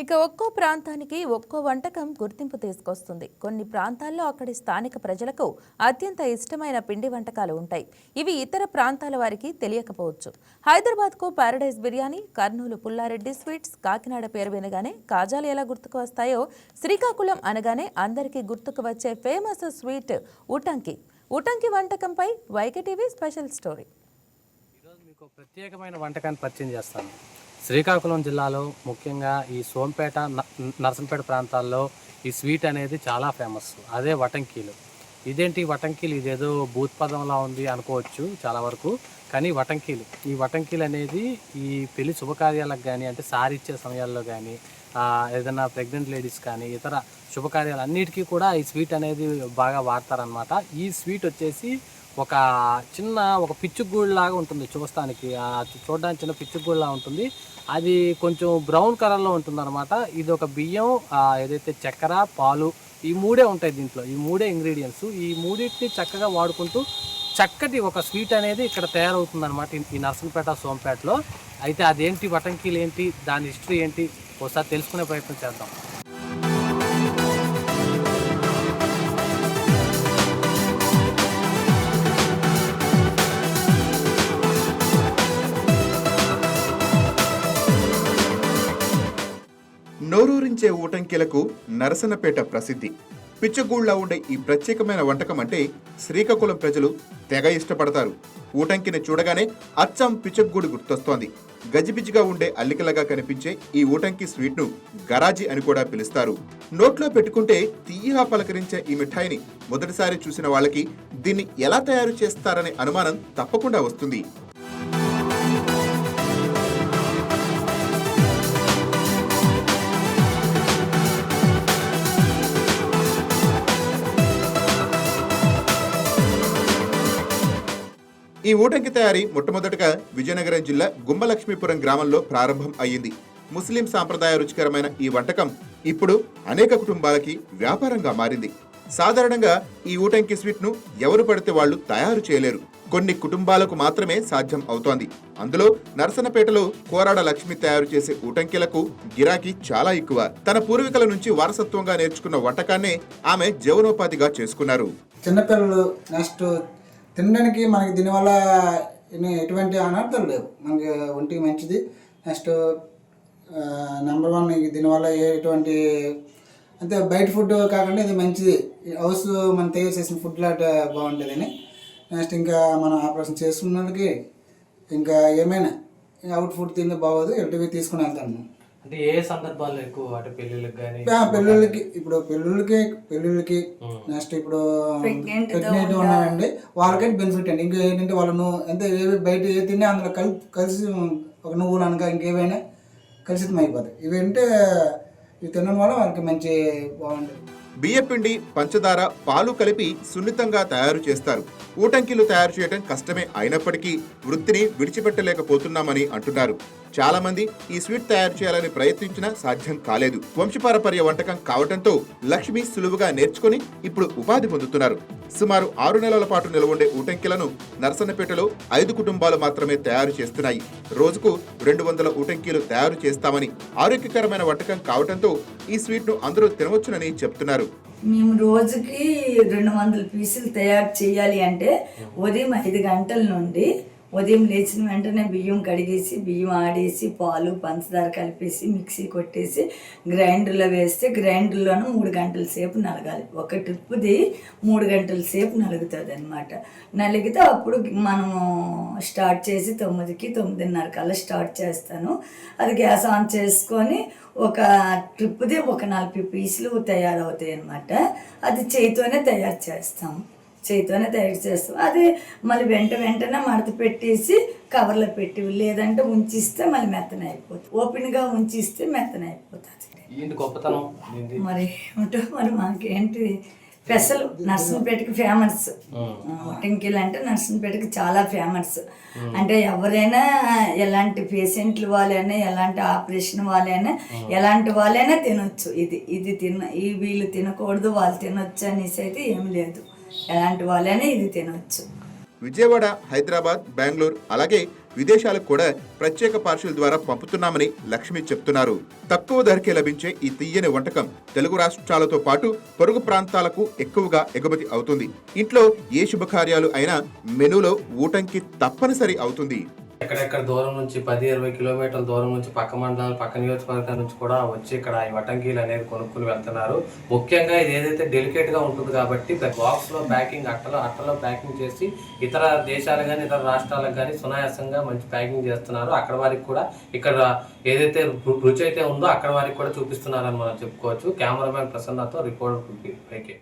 ఇక ఒక్కో ప్రాంతానికి ఒక్కో వంటకం గుర్తింపు తీసుకొస్తుంది. కొన్ని ప్రాంతాల్లో అక్కడి స్థానిక ప్రజలకు అత్యంత ఇష్టమైన పిండి వంటకాలు ఉంటాయి. ఇవి ఇతర ప్రాంతాల వారికి తెలియకపోవచ్చు. హైదరాబాద్కు ప్యారడైజ్ బిర్యానీ కర్నూలు పుల్లారెడ్డి స్వీట్స్ కాకినాడ పేరు వినగానే కాజాలు ఎలా గుర్తుకు వస్తాయో శ్రీకాకుళం అనగానే అందరికీ గుర్తుకు వచ్చే ఫేమస్ స్వీట్ ఉటంకి. ఉటంకి వంటకంపై Y K TV special story. ఈరోజు మీకు ప్రత్యేకమైన వంటకాన్ని పరిచయం చేస్తాను. శ్రీకాకుళం జిల్లాలో ముఖ్యంగా ఈ సోంపేట న- నరసంపేట ప్రాంతాల్లో ఈ స్వీట్ అనేది చాలా ఫేమస్. అదే వటంకీలు. ఇదేంటి వటంకీలు? ఇదేదో భూత్పదంలా ఉంది అనుకోవచ్చు చాలా వరకు కానీ వటంకీలు. ఈ వటంకీలు అనేది ఈ పెళ్ళి శుభకార్యాలకు కానీ అంటే సారి ఇచ్చే సమయాల్లో కానీ ఏదైనా ప్రెగ్నెంట్ లేడీస్ కానీ ఇతర శుభకార్యాలు అన్నిటికీ కూడా ఈ స్వీట్ అనేది బాగా వాడతారనమాట ఈ స్వీట్ వచ్చేసి ఒక చిన్న ఒక పిచ్చుగూళ్ళలాగా ఉంటుంది. చూస్తానికి చూడడానికి చిన్న పిచ్చుగూళ్ళలా ఉంటుంది. అది కొంచెం బ్రౌన్ కలర్లో ఉంటుంది అనమాట ఇది ఒక బియ్యం ఏదైతే చక్కెర పాలు ఈ మూడే ఉంటాయి దీంట్లో. ఈ మూడే ఇంగ్రీడియంట్స్ ఈ మూడింటిని చక్కగా వాడుకుంటూ చక్కటి ఒక స్వీట్ అనేది ఇక్కడ తయారవుతుంది అనమాట ఈ నర్సంపేట సోంపేటలో. అయితే అదేంటి వటంకీలు ఏంటి దాని హిస్టరీ ఏంటి? ఒకసారి తెలుసుకునే ప్రయత్నం చేద్దాం. నోరూరించే ఊటంకిలకు నరసనపేట ప్రసిద్ధి. పిచ్చగూళ్ళ ఉండే ఈ ప్రత్యేకమైన వంటకం అంటే శ్రీకాకుళం ప్రజలు తెగ ఇష్టపడతారు. ఊటంకిని చూడగానే అచ్చం పిచ్చగూడు గుర్తొస్తోంది. గజిబిజిగా ఉండే అల్లికలగా కనిపించే ఈ ఊటంకి స్వీట్ను గరాజీ అని కూడా పిలుస్తారు. నోట్లో పెట్టుకుంటే తీయగా పలకరించే ఈ మిఠాయిని మొదటిసారి చూసిన వాళ్ళకి దీన్ని ఎలా తయారు చేస్తారనే అనుమానం తప్పకుండా వస్తుంది. ఈ ఊటంకి తయారీ మొట్టమొదటగా విజయనగరం జిల్లా గుమ్మలక్ష్మీపురం గ్రామంలో ప్రారంభం అయ్యింది. ముస్లిం సాంప్రదాయ రుచికరమైన ఈ వంటకం ఇప్పుడు అనేక కుటుంబాలకి వ్యాపారంగా మారింది. సాధారణంగా ఈ ఊటంకి స్వీట్ను ఎవరు పడితే వాళ్ళు తయారు చేయలేరు. కొన్ని కుటుంబాలకు మాత్రమే సాధ్యం అవుతోంది. అందులో నరసనపేటలో కోరాడ లక్ష్మి తయారు చేసే ఊటంకిలకు గిరాకీ చాలా ఎక్కువ. తన పూర్వీకుల నుంచి వారసత్వంగా నేర్చుకున్న వంటకాన్నే ఆమె జీవనోపాధిగా చేసుకున్నారు. చిన్నపిల్లలు నెక్స్ట్ తినడానికి మనకి దీనివల్ల ఎటువంటి అనర్థాలు లేవు. మనకి ఒంటికి మంచిది. నెక్స్ట్ నెంబర్ వన్ దీనివల్ల ఏ- ఎటువంటి అంటే బయట ఫుడ్ కాకుండా ఇది మంచిది. హౌస్ మనం తయారు చేసిన ఫుడ్ లాంటి బాగుంటుందని నెక్స్ట్ ఇంకా మనం ఆపరేషన్ చేసుకున్న వాళ్ళకి ఇంకా ఏమైనా అవుట్ ఫుడ్ తింటే బాగోదు ఎటువంటి తీసుకుని వెళ్తాను అంటే ఏ సందర్భాల్లో ఎక్కువ అంటే పెళ్ళిళ్ళకి కానీ ఆ, పెళ్ళిళ్ళకి ఇప్పుడు పెళ్ళిళ్ళకి పెళ్ళిళ్ళకి నెక్స్ట్ ఇప్పుడు ప్రెగ్నెంట్ ఉన్నారండి. వాళ్ళకైతే బెనిఫిట్ అండి. ఇంకా ఏంటంటే వాళ్ళను ఎంత ఏవి బయట ఏ తిన్నా అందులో కలిపి కలిసి ఒక నువ్వులు అనక ఇంకేవైనా కలుషితం అయిపోతాయి ఇవి అంటే ఇవి తినడం వల్ల వాళ్ళకి మంచి బాగుంటుంది. బియ్యపిండి పంచదార పాలు కలిపి సున్నితంగా తయారు చేస్తారు. ఊటంకిలు తయారు చేయడం కష్టమే అయినప్పటికీ వృత్తిని విడిచిపెట్టలేకపోతున్నామని అంటున్నారు. చాలా మంది ఈ స్వీట్ తయారు చేయాలని ప్రయత్నించినా సాధ్యం కాలేదు. వంశపారపర్య వంటకం కావటంతో లక్ష్మి సులువుగా నేర్చుకుని ఇప్పుడు ఉపాధి పొందుతున్నారు. సుమారు ఆరు నెలల పాటు నిలవండే ఊటంకిలను నర్సన్నపేటలో ఐదు కుటుంబాలు మాత్రమే తయారు చేస్తున్నాయి. రోజుకు రెండు వందల ఊటంకీలు తయారు చేస్తామని ఆరోగ్యకరమైన వంటకం కావడంతో ఈ స్వీట్ను అందరూ తినవచ్చునని చెప్తున్నారు. మేము రోజుకి రెండు వందల పీసులు తయారు చేయాలి అంటే ఉదయం ఐదు గంటల నుండి ఉదయం లేచిన వెంటనే బియ్యం కడిగేసి బియ్యం ఆడేసి పాలు పంచదార కలిపేసి మిక్సీ కొట్టేసి గ్రైండర్లో వేస్తే గ్రైండర్లోనూ మూడు గంటల సేపు నలగాలి. ఒక ట్రిప్ది మూడు గంటల సేపు నలుగుతుంది అనమాట నలిగితే అప్పుడు మనము స్టార్ట్ చేసి తొమ్మిదికి తొమ్మిదిన్నర కల్లా స్టార్ట్ చేస్తాను. అది గ్యాస్ ఆన్ చేసుకొని ఒక ట్రిప్ది ఒక నలభై పీసులు తయారవుతాయి అన్నమాట అది చేతితోనే తయారు చేస్తాము చేతితోనే తయారు చేస్తాం. అది మళ్ళీ వెంట వెంటనే మడత పెట్టేసి కవర్లో పెట్టి లేదంటే ఉంచిస్తే మళ్ళీ మెత్తన అయిపోతుంది. ఓపెన్గా ఉంచిస్తే మెత్తన అయిపోతుంది. మరి ఏమిటో మరి మాకేంటి? స్పెషల్ నర్సంపేటకి ఫేమస్ టెంకిల్ అంటే నర్సంపేటకి చాలా ఫేమస్ అంటే ఎవరైనా ఎలాంటి పేషెంట్లు వాళ్ళైనా ఎలాంటి ఆపరేషన్ వాళ్ళైనా ఎలాంటి వాళ్ళైనా తినొచ్చు. ఇది ఇది తిన ఈ వీళ్ళు తినకూడదు వాళ్ళు తినొచ్చు అనేసి అయితే ఏం లేదు. ఎలాంటి వాళ్ళైనా ఇది తినవచ్చు విజయవాడ హైదరాబాద్ బెంగళూరు అలాగే విదేశాలకు కూడా ప్రత్యేక పార్సిల్ ద్వారా పంపుతున్నామని లక్ష్మి చెప్తున్నారు. తక్కువ ధరకే లభించే ఈ తీయని వంటకం తెలుగు రాష్ట్రాలతో పాటు పొరుగు ప్రాంతాలకు ఎక్కువగా ఎగుమతి అవుతుంది. ఇంట్లో ఏ శుభకార్యాలు అయినా మెనూలో ఊటంకి తప్పనిసరి అవుతుంది. ఎక్కడెక్కడ దూరం నుంచి పది ఇరవై కిలోమీటర్ల దూరం నుంచి పక్క మండలాలు పక్క నియోజకవర్గాల నుంచి కూడా వచ్చి ఇక్కడ ఈ వటంకీలు అనేది కొనుక్కుని వెళ్తున్నారు. ముఖ్యంగా ఇది ఏదైతే డెలికేట్గా ఉంటుంది కాబట్టి బాక్స్లో ప్యాకింగ్ అట్టలో అట్టలో ప్యాకింగ్ చేసి ఇతర దేశాలు కానీ ఇతర రాష్ట్రాలకు కానీ సునాయాసంగా మంచి ప్యాకింగ్ చేస్తున్నారు. అక్కడ వారికి కూడా ఇక్కడ ఏదైతే రుచి అయితే ఉందో అక్కడ వారికి కూడా చూపిస్తున్నారని మనం చెప్పుకోవచ్చు. కెమెరామ్యాన్ ప్రసన్నతో రిపోర్ట్ పైకి.